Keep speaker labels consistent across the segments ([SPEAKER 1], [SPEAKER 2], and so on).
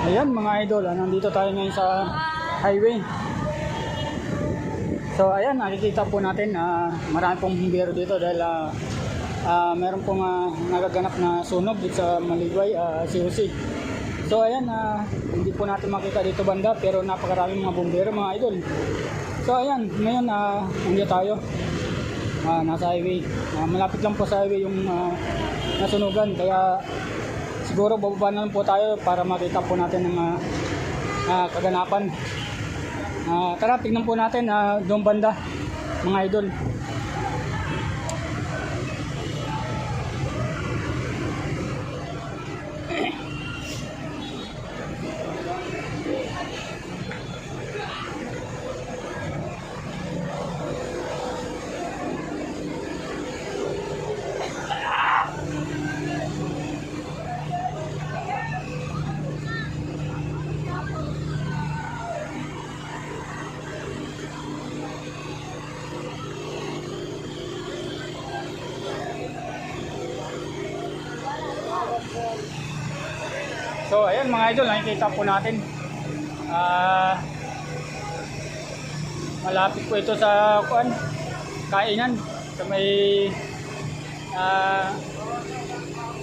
[SPEAKER 1] Ayan mga idol, ah, nandito tayo ngayon sa highway. So ayan, nakikita po natin na marami pong bumbero dito dahil ah, ah, meron pong ah, nagaganap na sunog dito sa Maligway, uh, COC. So ayan, ah, hindi po natin makita dito banda pero napakaraming mga bumbero mga idol. So ayan, ngayon uh, nandiyo tayo. Ah, nasa highway. Ah, malapit lang po sa highway yung ah, nasunugan kaya siguro bababa na lang po tayo para makita po natin ang ah, ah, kaganapan. Ah, tara, tignan po natin uh, doon banda, mga idol. So, ayan mga idol, nakikita po natin. Ah, malapit po ito sa kuan, kainan sa may ah,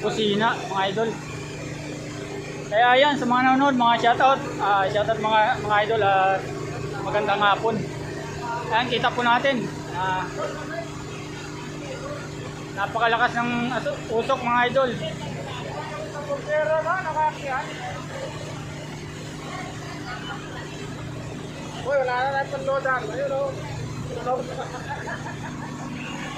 [SPEAKER 1] kusina, mga idol. Kaya ayan, sa mga nanonood, mga shoutout, ah, shoutout mga, mga idol, at magandang hapon. Ayan, kita po natin. Ah, napakalakas ng usok mga idol. Pero na, nakakyan. Uy, wala na natin panloadan. Ayun o.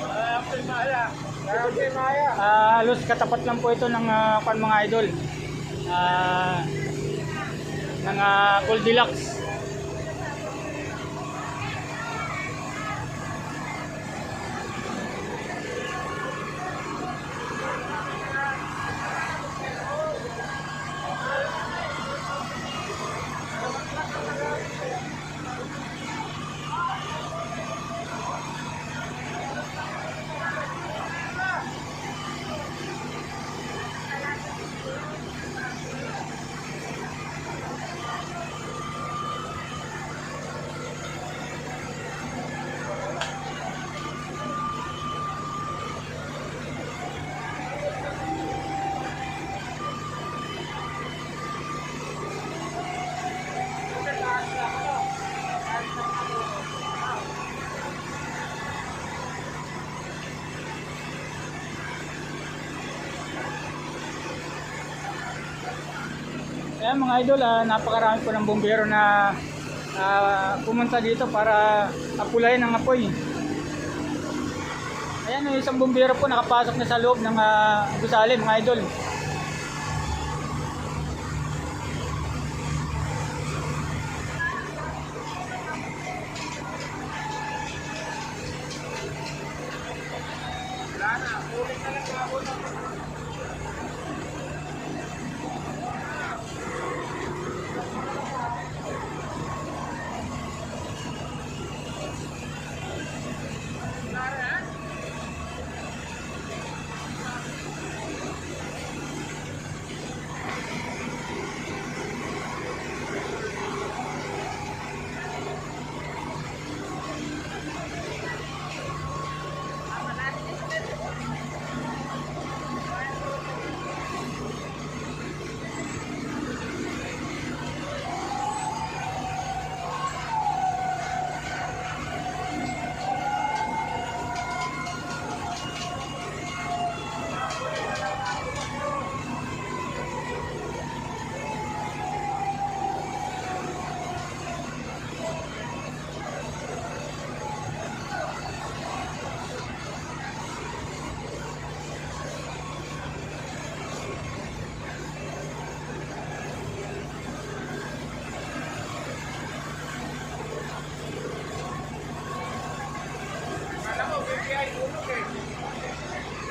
[SPEAKER 1] Ay, Maya. Ay, Maya. Ah, halos katapat lang po ito ng uh, mga idol. Ah, ng uh, Goldilocks. Ayan mga idol, ah, napakarami po ng bumbero na ah, pumunta dito para apulayan ang apoy. Ayan, yung isang bumbero po nakapasok na sa loob ng uh, gusali mga idol.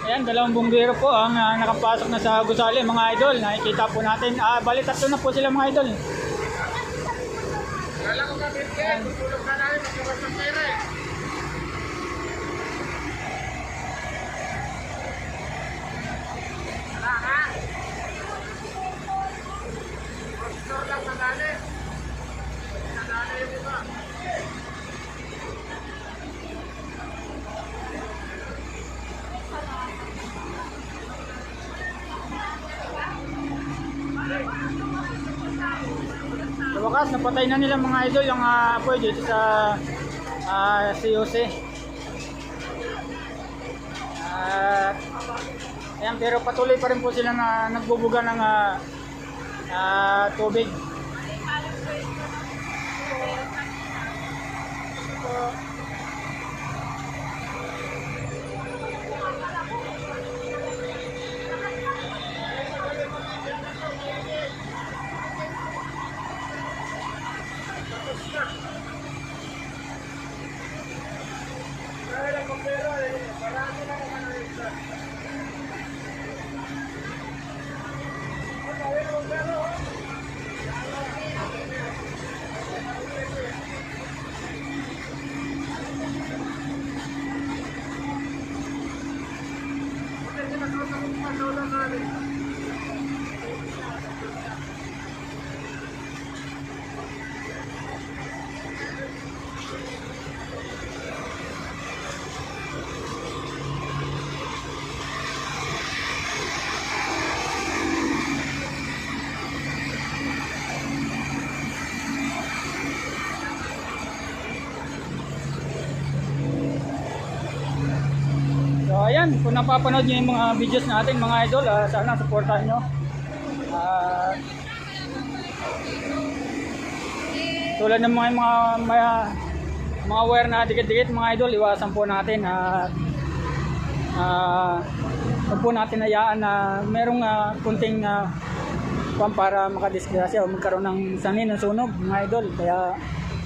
[SPEAKER 1] Ayan, dalawang bumbero po ang ah, nakapasok na sa gusali mga idol. Nakikita po natin. Ah, bali tatlo na po sila mga idol.
[SPEAKER 2] Kala ko yan, tutulog na namin magkabas ng pera eh.
[SPEAKER 1] Wakas, napatay na nila mga idol yung uh, apoy dito sa uh, COC. At ayan, pero patuloy pa rin po sila na nagbubuga ng ah, ah, tubig. So ayan, kung napapanood nyo yung mga videos natin mga idol, ah, sana supportahan nyo. Ah, tulad ng mga mga mga, mga wire na dikit-dikit mga idol, iwasan po natin at ah huwag po natin hayaan na merong ah, kunting na para makadisgrasya o magkaroon ng sanin ng sunog mga idol. Kaya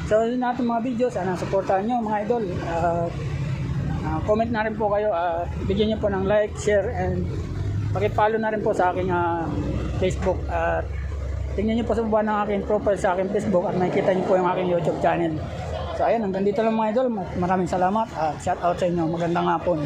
[SPEAKER 1] sa so, natin mga video, sana supportahan nyo mga idol. At Ah, comment na rin po kayo at bigyan niyo po ng like, share and paki-follow na rin po sa aking ah, Facebook at tingnan niyo po sa baba ng aking profile sa aking Facebook at makikita niyo po yung aking YouTube channel. So ayun, hanggang dito lang mga idol. Maraming salamat at shout out sa inyo. Magandang hapon.